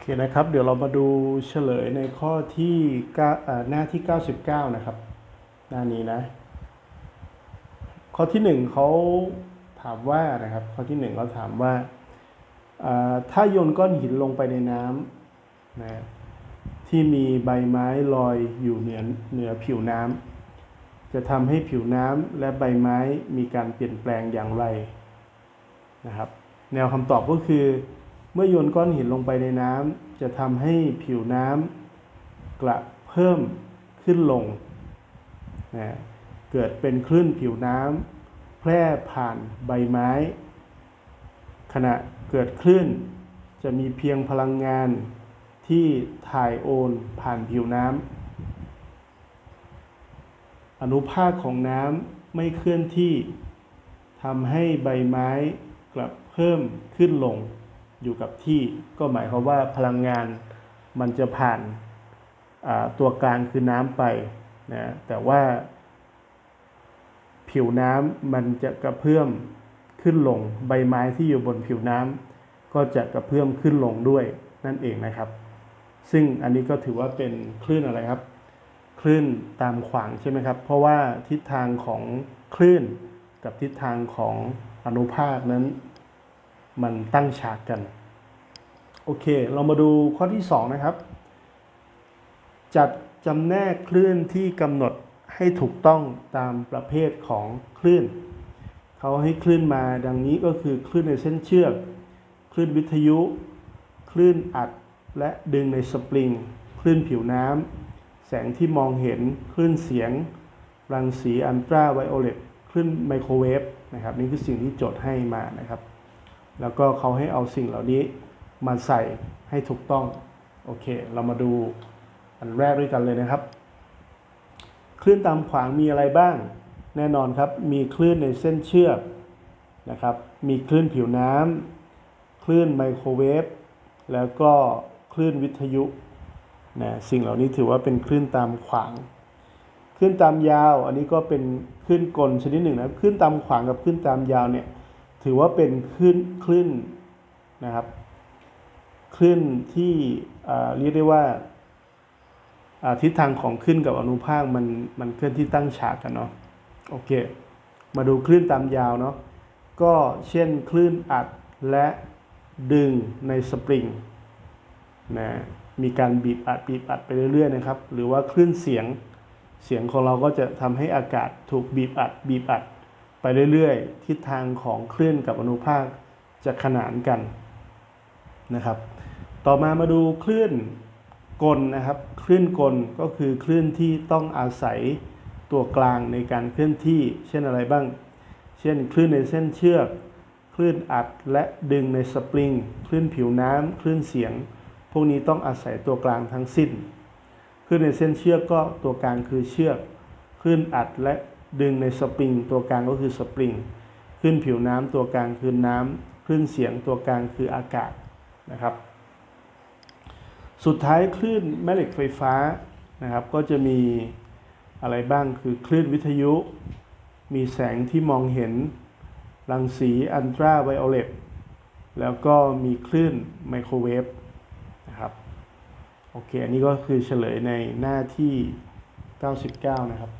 อเคนะครับ เดี๋ยวเรามาดูเฉลยในข้อที่เก้าอ่าหน้าที่ 99 นะครับ หน้านี้นะ ข้อที่หนึ่งเขาถามว่านะครับ ข้อที่หนึ่งเขาถามว่าอ่า ถ้าโยนก้อนหินลงไปในน้ำนะที่มีใบไม้ลอยอยู่เหนือเหนือผิวน้ำจะทำให้ผิวน้ำและใบไม้มีการเปลี่ยนแปลงอย่างไรนะครับ แนวคำตอบก็คือ เมื่อโยนก้อนหินลงไปในน้ำจะทำให้ผิวน้ำกระเพิ่มขึ้นลงนะเกิดเป็นคลื่นผิวน้ำแพร่ผ่านใบไม้ ขณะเกิดคลื่นจะมีเพียงพลังงานที่ถ่ายโอนผ่านผิวน้ำอนุภาคของน้ำไม่เคลื่อนที่ทำให้ใบไม้กลับเพิ่มขึ้นลง อยู่กับที่ก็หมายความว่าพลังงานมันจะผ่านตัวกลางคือน้ำไปนะแต่ว่าผิวน้ำมันจะกระเพื่อมขึ้นลงใบไม้ที่อยู่บนผิวน้ำก็จะกระเพื่อมขึ้นลงด้วยนั่นเองนะครับ ซึ่งอันนี้ก็ถือว่าเป็นคลื่นอะไรครับ คลื่นตามขวางใช่ไหมครับ เพราะว่าทิศทางของคลื่นกับทิศทางของอนุภาคนั้น มันตั้งฉากกัน อเค เรามาดูข้อที่ 2 นะครับ จัดจำแนกคลื่นที่กำหนดให้ถูกต้องตามประเภทของคลื่น เขาให้คลื่นมาดังนี้ก็คือคลื่นในเส้นเชือก คลื่นวิทยุ คลื่นอัดและดึงในสปริง คลื่นผิวน้ำ แสงที่มองเห็น คลื่นเสียง รังสีอันตราไวโอเลต คลื่นไมโครเวฟ นะครับ นี่คือสิ่งที่โจทย์ให้มานะครับ แล้วก็เขาให้เอาสิ่งเหล่านี้ มาใส่ให้ถูกต้อง โอเค เรามาดูอันแรกด้วยกันเลยนะครับ คลื่นตามขวางมีอะไรบ้าง แน่นอนครับ มีคลื่นในเส้นเชือกนะครับ มีคลื่นผิวน้ำคลื่นไมโครเวฟ แล้วก็คลื่นวิทยุนะสิ่งเหล่านี้ถือว่าเป็นคลื่นตามขวาง คลื่นตามยาว อันนี้ก็เป็นคลื่นกลชนิดหนึ่งนะ คลื่นตามขวางกับคลื่นตามยาวเนี่ย ถือว่าเป็นคลื่นคลื่นนะครับ คลื่นที่เรียกได้ว่าทิศทางของคลื่นกับอนุภาคมันมันเคลื่อนที่ตั้งฉากกันเนาะโอเค มาดูคลื่นตามยาวเนาะก็เช่นคลื่นอัดและดึงในสปริงนะมีการบีบอัดบีบอัดไปเรื่อยๆนะครับ หรือว่าคลื่นเสียงเสียงของเราก็จะทำให้อากาศถูกบีบอัด บีบอัด ไปเรื่อยๆ ทิศทางของคลื่นกับอนุภาคจะขนานกัน นะครับ ต่อมามาดูคลื่นกลนะครับ คลื่นกลก็คือคลื่นที่ต้องอาศัยตัวกลางในการเคลื่อนที่ เช่นอะไรบ้าง เช่น คลื่นในเส้นเชือก คลื่นอัดและดึงในสปริง คลื่นผิวน้ำ คลื่นเสียง พวกนี้ต้องอาศัยตัวกลางทั้งสิ้น คลื่นในเส้นเชือกก็ตัวกลางคือเชือก คลื่นอัดและดึงในสปริง ตัวกลางก็คือสปริง คลื่นผิวน้ำตัวกลางคือน้ำ คลื่นเสียงตัวกลางคืออากาศ นะครับ สุดท้ายคลื่นแม่เหล็กไฟฟ้านะครับ ก็จะมีอะไรบ้างคือคลื่นวิทยุ มีแสงที่มองเห็นรังสีอันตราไวโอเลตแล้วก็มีคลื่นไมโครเวฟนะครับโอเค อันนี้ก็คือเฉลยในหน้าที่ 99 นะครับ